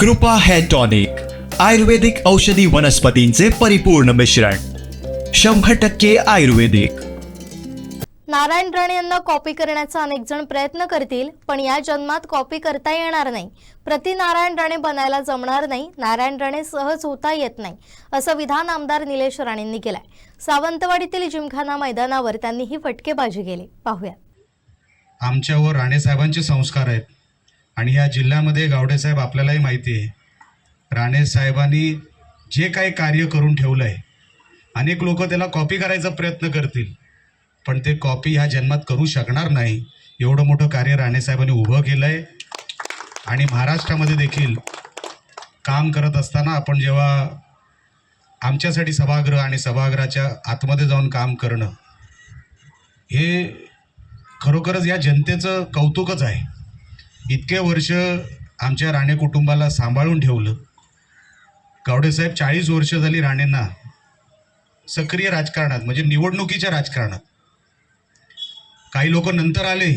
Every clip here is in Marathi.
कृपा हेअर टॉनिक आयुर्वेदिक औषधी वनस्पतींचे परिपूर्ण मिश्रण शंभर टक्के आयुर्वेदिक. नारायण राणे यांना कॉपी करण्याचा अनेक जण प्रयत्न करतील पण या जन्मात कॉपी करता येणार नाही. प्रति नारायण राणे बनायला जमणार नाही नारायण राणे सहज होता येत नाही असं विधान आमदार निलेश राणेंनी केलंय. सावंतवाडीतील जिमखाना मैदानावर त्यांनी ही फटकेबाजी केली. पाहूया. आमच्यावर राणेसाहेबांचे संस्कार आहेत. आणि या जिल्ह्यामध्ये गावडेसाहेब आपल्यालाही माहिती आहे. राणेसाहेबांनी जे काही कार्य करून ठेवलं आहे अनेक लोक त्याला कॉपी करायचा प्रयत्न करतील पण ते कॉपी ह्या जन्मात करू शकणार नाही. एवढं मोठं कार्य राणेसाहेबांनी उभं केलं आहे आणि महाराष्ट्रामध्ये देखील काम करत असताना आपण जेव्हा आमच्यासाठी सभागृह आणि सभागृहाच्या आतमध्ये जाऊन काम करणं हे खरोखरच या जनतेचं कौतुकच आहे. इतके वर्ष आमच्या राणे कुटुंबाला सांभाळून ठेवलं. गावडेसाहेब चाळीस वर्ष झाली राणेंना सक्रिय राजकारणात म्हणजे निवडणुकीच्या राजकारणात. काही लोक नंतर आले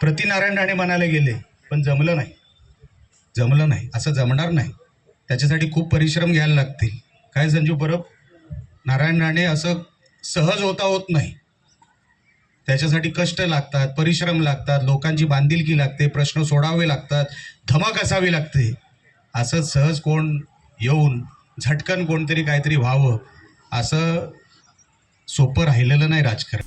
प्रतिनारायण राणे म्हणायला गेले पण जमलं नाही. जमलं नाही असं जमणार नाही. त्याच्यासाठी खूप परिश्रम घ्यायला लागतील. काय संजू परब? नारायण राणे असं सहज होता होत नाही. त्याच्यासाठी कष्ट लागतात परिश्रम लागतात लोकांची बांधिलकी लागते प्रश्न सोडावे लागतात धमक असावी लागते. असं सहज कोण येऊन झटकन कोणतरी काहीतरी व्हावं असं सोपं राहिलेलं नाही राजकारण.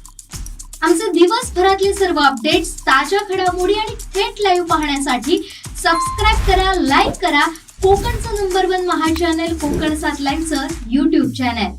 आमचे दिवसभरातले सर्व अपडेट्स ताज्या घडामोडी आणि थेट लाईव्ह पाहण्यासाठी सबस्क्राईब करा लाईक करा. कोकणचं number one Maha channel Kokan सात लाईनचं युट्यूब चॅनल